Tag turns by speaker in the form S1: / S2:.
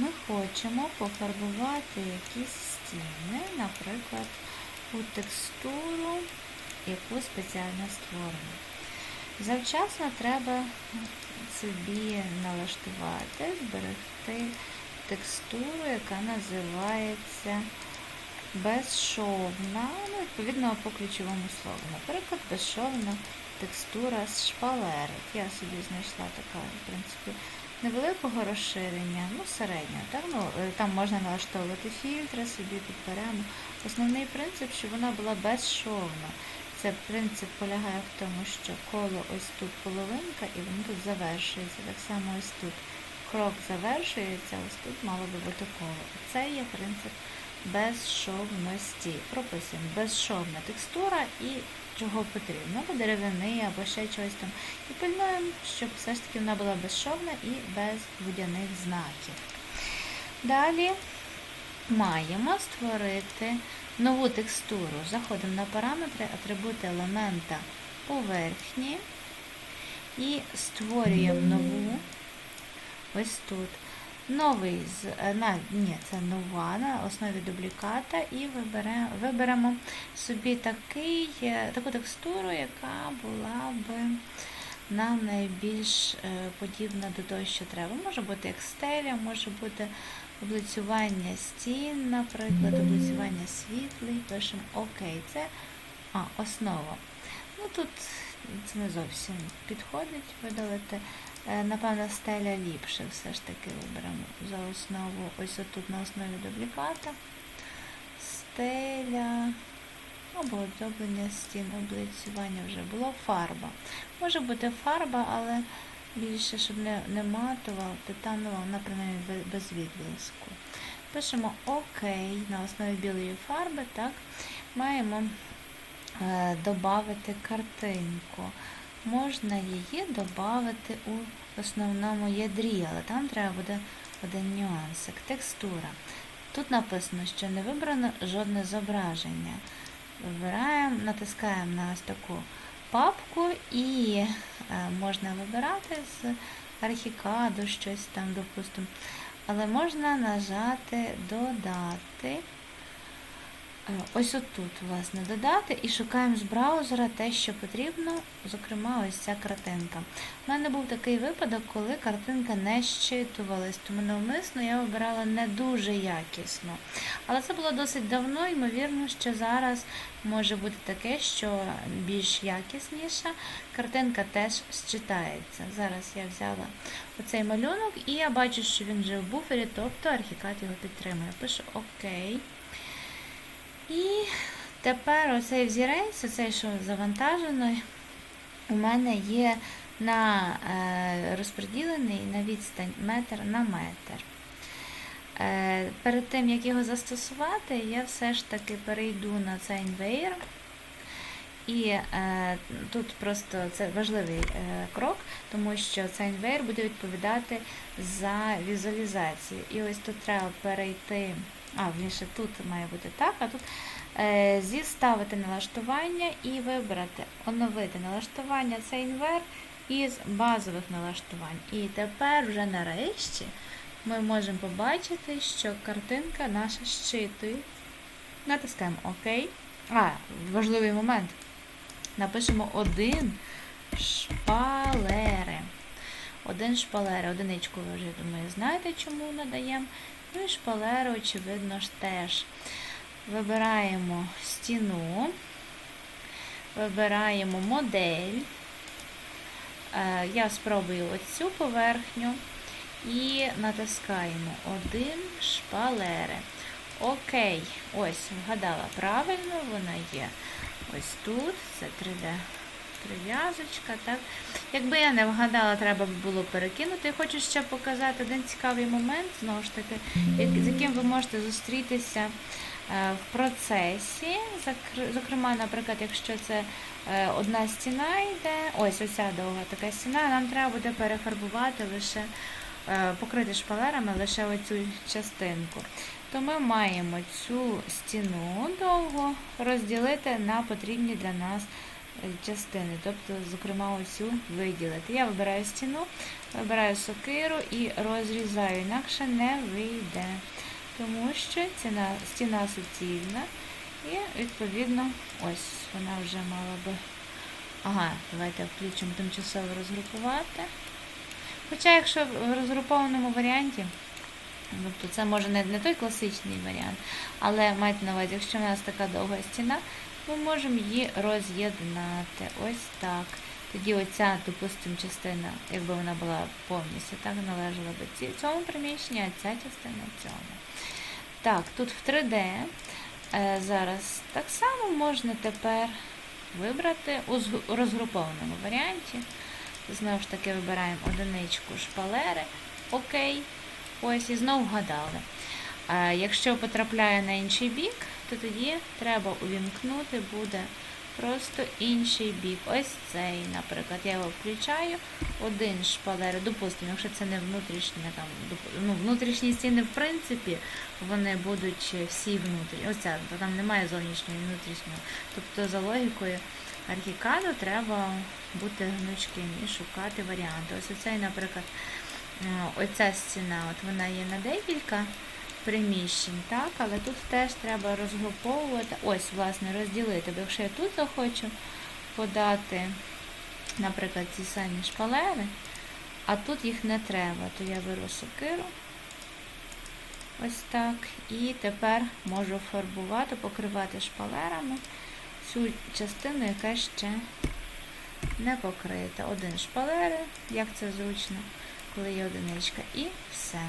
S1: ми хочемо пофарбувати якісь стіни, наприклад, у текстуру, яку спеціально створено. Завчасно треба собі налаштувати, зберегти текстуру, яка називається безшовна, ну, відповідно по ключовому слову. Наприклад, безшовна текстура з шпалерок. Я собі знайшла така, в принципі, невеликого розширення, ну, середнього. Так? Ну, е, там можна налаштовувати фільтри, собі підберемо. Основний принцип, щоб вона була безшовна. Це принцип полягає в тому, що коло ось тут половинка і воно тут завершується. Так само ось тут крок завершується, ось тут мало би бути коло. Це є принцип безшовності. Прописуємо безшовна текстура і чого потрібно, або деревини, або ще чогось там. І пильнуємо, щоб все ж таки вона була безшовна і без водяних знаків. Далі маємо створити нову текстуру. Заходимо на параметри, атрибути елемента поверхні і створюємо нову ось тут. Новий з е, на, ні, це нова на основі дубліката, і виберемо, виберемо собі такий, е, таку текстуру, яка була би нам найбільш е, подібна до того, що треба. Може бути як стеля, може бути облицювання стін, наприклад, облицювання світлий. Пишемо ОК. Це а, основа. Ну тут це не зовсім підходить видалити. Е, Напевно, стеля ліпше все ж таки виберемо за основу. Ось отут на основі дубліката. Стеля. Або оздоблення стін, облицювання вже було фарба. Може бути фарба, але більше, щоб не, не матова, титанова, вона принаймні без відблиску. Пишемо ОК на основі білої фарби, так, маємо е, додати картинку. Можна її додати у основному ядрі, але там треба буде один нюансик. Текстура. Тут написано, що не вибрано жодне зображення. Вибираємо, натискаємо на ось таку папку і е, можна вибирати з архікаду щось там, допустимо. Але можна нажати додати. Е, Ось отут, власне, додати і шукаємо з браузера те, що потрібно, зокрема, ось ця картинка. У мене був такий випадок, коли картинка не щитувалась, тому навмисно я вибирала не дуже якісно. Але це було досить давно, ймовірно, що зараз може бути таке, що більш якісніша картинка теж считається. Зараз я взяла оцей малюнок і я бачу, що він вже в буфері, тобто архікад його підтримує. Пишу ОК. І тепер оцей взірець, оцей, що завантажений, у мене є на е, розподілений на відстань метр на метр. Е, перед тим, як його застосувати, я все ж таки перейду на цей інвейр. І е, тут просто це важливий е, крок, тому що цей інвейр буде відповідати за візуалізацію. І ось тут треба перейти, а, вірніше, тут має бути так, а тут е, зіставити налаштування і вибрати оновити налаштування цей інвер із базових налаштувань. І тепер вже нарешті ми можемо побачити, що картинка наша щитує. Натискаємо ОК. А, важливий момент. Напишемо один шпалери. Один шпалери, одиничку ви вже, думаю, знаєте, чому надаємо. Ну і шпалери, очевидно ж теж. Вибираємо стіну, вибираємо модель. Е, Я спробую оцю поверхню і натискаємо один шпалери. Окей, ось, вгадала правильно, вона є ось тут. Це 3D прив'язочка. так. Якби я не вгадала, треба б було перекинути. Я хочу ще показати один цікавий момент, знову ж таки, з яким ви можете зустрітися е, в процесі. Зокрема, наприклад, якщо це е, одна стіна йде, ось оця довга така стіна, нам треба буде перефарбувати лише, е, покрити шпалерами лише оцю частинку. То ми маємо цю стіну довго розділити на потрібні для нас частини, тобто, зокрема, оцю виділити. Я вибираю стіну, вибираю сокиру і розрізаю, інакше не вийде. Тому що ціна, стіна суцільна і, відповідно, ось вона вже мала би. Ага, давайте включимо тимчасово розгрупувати. Хоча, якщо в розгрупованому варіанті, тобто це може не, не той класичний варіант, але майте на увазі, якщо в нас така довга стіна, ми можемо її роз'єднати. Ось так. Тоді оця, допустимо, частина, якби вона була повністю, так належала ці- цьому приміщенню, а ця частина цьому. Так, тут в 3D е, зараз так само можна тепер вибрати у розгрупованому варіанті. Знову ж таки вибираємо одиничку шпалери. Окей. Ось і знову вгадали. А якщо потрапляє на інший бік, то тоді треба увімкнути буде просто інший бік. Ось цей, наприклад, я його включаю. Один шпалери, допустимо, якщо це не внутрішні, там, ну, внутрішні стіни, в принципі, вони будуть всі внутрішні. Ось ця, там немає зовнішнього і внутрішнього. Тобто, за логікою архікаду треба бути гнучким і шукати варіанти. Ось оцей, наприклад, е, оця стіна, от вона є на декілька приміщень, так, але тут теж треба розгруповувати, ось, власне, розділити. Бо якщо я тут захочу подати, наприклад, ці самі шпалери, а тут їх не треба, то я беру сокиру. Ось так. І тепер можу фарбувати, покривати шпалерами цю частину, яка ще не покрита. Один шпалери, як це зручно, коли є одиничка, і все.